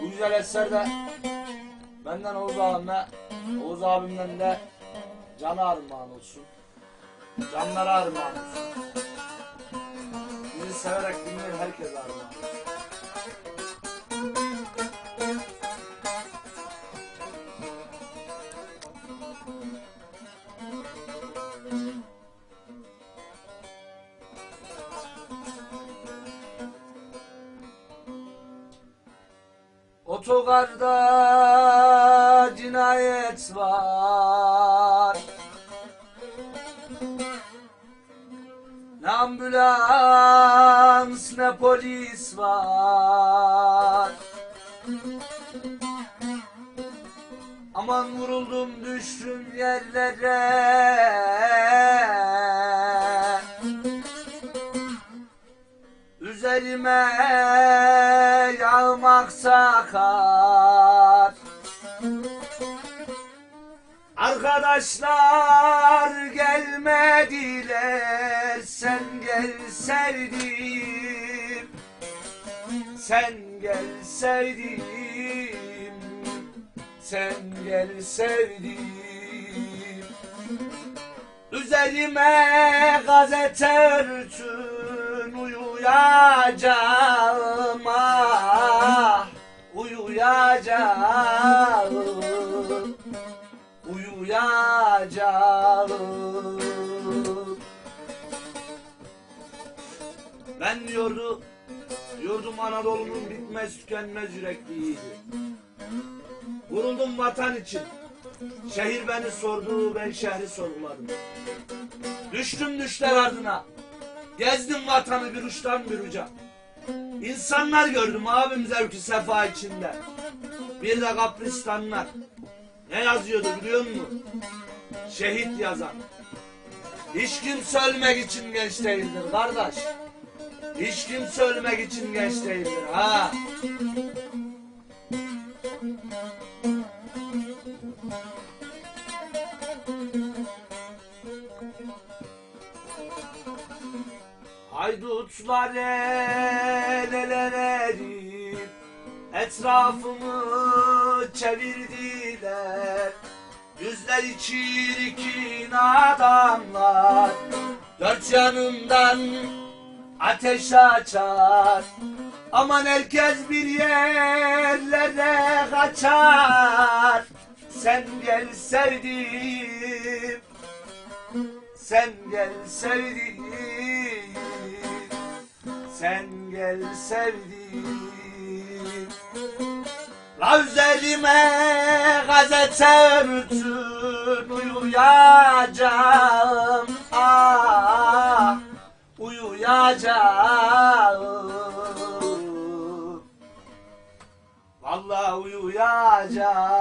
Bu güzel eserde benden Oğuz abime, Oğuz abimden de Can'a armağan olsun. Canlara armağan olsun. Bizi severek dinleyen herkese armağan olsun. Otogarda cinayet var. Ne ambulans ne polis var. Aman vuruldum düştüm yerlere. Üzerime yağmak sakar Arkadaşlar gelmediler Sen gel sevdim Sen gel sevdim Sen gel sevdim Üzerime gazete örtün uyuyacağım uyuyacağım Ben diyordu yurdum Anadolu'nun bitmez tükenmez yürekliydi Vuruldum vatan için Şehir beni sordu, ben şehri sorguladım. Düştüm düşler ardına. Gezdim vatanı bir uçtan bir uca. İnsanlar gördüm abim zevki sefa içinde. Bir de kapristanlar. Ne yazıyordu biliyor musun? Şehit yazan. Hiç kimse ölmek için genç değildir kardeş. Hiç kimse ölmek için genç değildir ha. Haydutlar el ele verip Etrafımı çevirdiler. Yüzleri çirkin adamlar. Dört yanımdan ateş açar. Aman herkes bir yerlere kaçar. Sen gel sevdim sen gel sevdim Sen gel sevdim La üzerime gazete örtün Uyuyacağım. Ah Uyuyacağım. Vallahi uyuyacağım